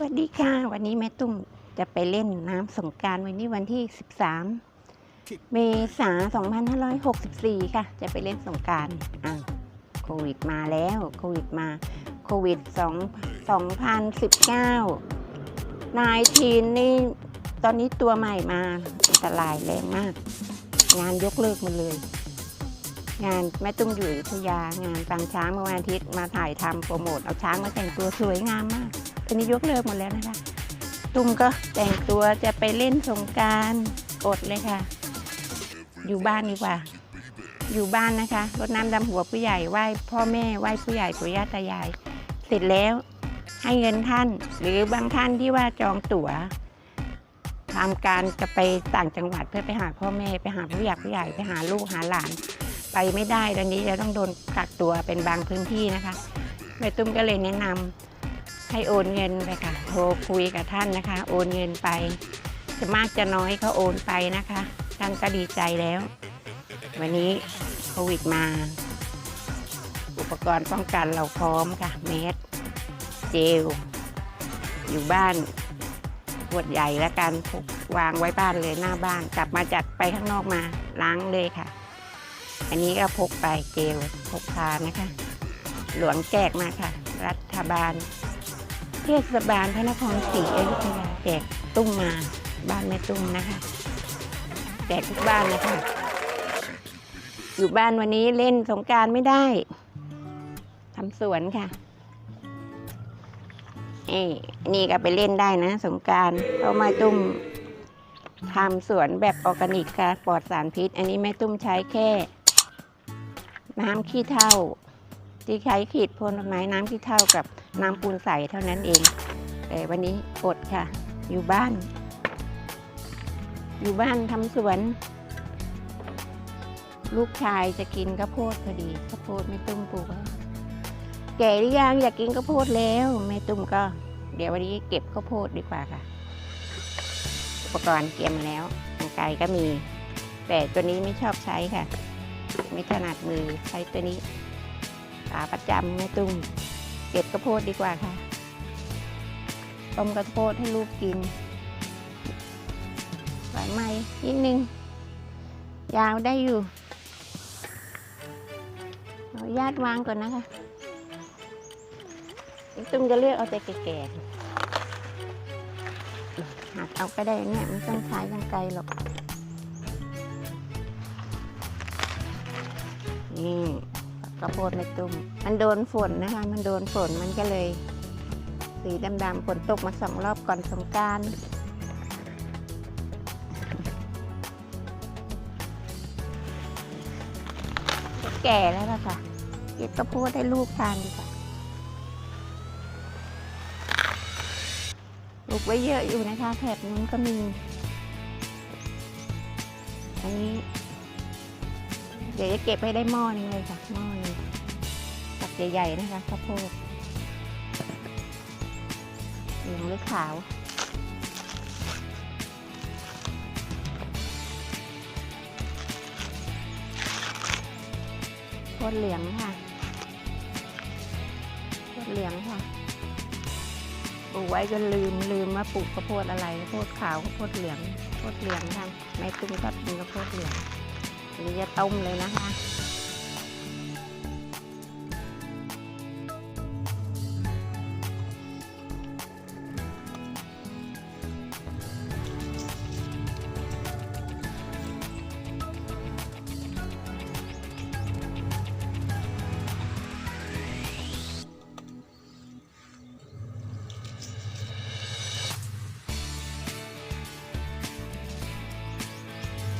สวัสดีค่ะ วันนี้แม่ตุ้มจะไปเล่นน้ำสงการวันนี้วันที่ 13 เมษายน2564 ค่ะ จะไปเล่นสงการอะโควิดมาแล้วโควิดมาโควิด 2 2019นายทีนนี่ตอนนี้ตัวใหม่มาอันตรายแรงมาก งานยกเลิกหมดเลย งานแม่ตุ้มอยู่อยุธยางานปางช้างเมื่อวันอาทิตย์มาถ่ายทำโปรโมทเอาช้างมาแต่งตัวสวยงามมาก ตอนนี้ยกเลิกหมดแล้วนะคะตุ้มก็แต่งตัวจะไปเล่นสงการอดเลยค่ะ อยู่บ้านดีกว่า อยู่บ้านนะคะรดน้ำดำหัวผู้ใหญ่ไหว้พ่อแม่ไหว้ผู้ใหญ่ปู่ย่าตายาย เสร็จแล้วให้เงินท่าน หรือบางท่านที่ว่าจองตั๋วทำการจะไปต่างจังหวัดเพื่อไปหาพ่อแม่ไปหาผู้ใหญ่ผู้ใหญ่ไปหาลูกหาหลาน ไปไม่ได้ตอนนี้จะต้องโดนกักตัวเป็นบางพื้นที่นะคะแม่ตุ้มก็เลยแนะนำ ให้โอนเงินไปค่ะโทรคุยกับท่านนะคะ โอนเงินไป จะมากจะน้อยเขาโอนไปนะคะ ท่านก็ดีใจแล้ว วันนี้โควิดมา อุปกรณ์ป้องกันเราพร้อมค่ะ เมสเจล อยู่บ้านขวดใหญ่แล้วกันพกวางไว้บ้านเลยหน้าบ้าน กลับมาจากไปข้างนอกมาล้างเลยค่ะ อันนี้ก็พกไปเจลพกพานะคะ หลวงแจกมาค่ะ รัฐบาล เทศบาลพระนครศรีอยุธยาแจกตุ้มมาบ้านแม่ตุ้มนะคะแจกทุกบ้านเลยค่ะอยู่บ้านวันนี้เล่นสงการไม่ได้ทำสวนค่ะเอ้นี่ก็ไปเล่นได้นะ สงการเพราะแม่ตุ้มทำสวนแบบออร์แกนิกค่ะปลอดสารพิษ อันนี้แม่ตุ้มใช้แค่ น้ำขี้เถ้า ที่ใช้ขีดพ่นไม้น้ำขี้เถ้ากับน้ำปูนใสเท่านั้นเอง แต่วันนี้อดค่ะ อยู่บ้าน อยู่บ้านทำสวน ลูกชายจะกินข้าวโพดพอดีข้าวโพดแม่ตุ้มปลูกแก่หรือยังอยากกินข้าวโพดแล้วแม่ตุ้มก็ เดี๋ยววันนี้เก็บข้าวโพดดีกว่าค่ะ อุปกรณ์เตรียมมาแล้วกรรไกรก็มี แต่ตัวนี้ไม่ชอบใช้ค่ะ ไม่ถนัดมือใช้ตัวนี้ ขาประจำแม่ตุ้มเก็บข้าวโพดดีกว่าค่ะ ต้มข้าวโพดให้ลูกกินไหวไหมนิดนึง ยาวได้อยู่ขอญาตวางก่อนนะคะตุ้มจะเลือกเอาแต่แก่ๆหักเอาก็ได้เนี่ยไม่ต้องใช้ยังไกลหรอก ข้าวโพดในตุ้ม มันโดนฝนนะคะ มันโดนฝนมันก็เลย สีดำๆฝนตกมาสองรอบก่อนสงการแก่แล้วล่ะค่ะเก็บข้าวโพดให้ลูกทานดีกว่าลูกไว้เยอะอยู่นะคะแถบนู้นก็มี อันนี้ เดี๋ยวจะเก็บให้ได้หม้อหนึงเลยค่ะหม้อนึงตักใหญ่ๆนะคะข้าวโพดเหลืองหรือขาวโพดเหลืองค่ะโพดเหลืองค่ะปลูกไว้จนลืมลืมว่าปลูกข้าวโพดอะไรข้าวโพดขาวข้าวโพดเหลืองข้าวโพดเหลืองค่ะแม่ตุ้มก็กินข้าวโพดเหลือง นี้จะต้มเลยนะคะ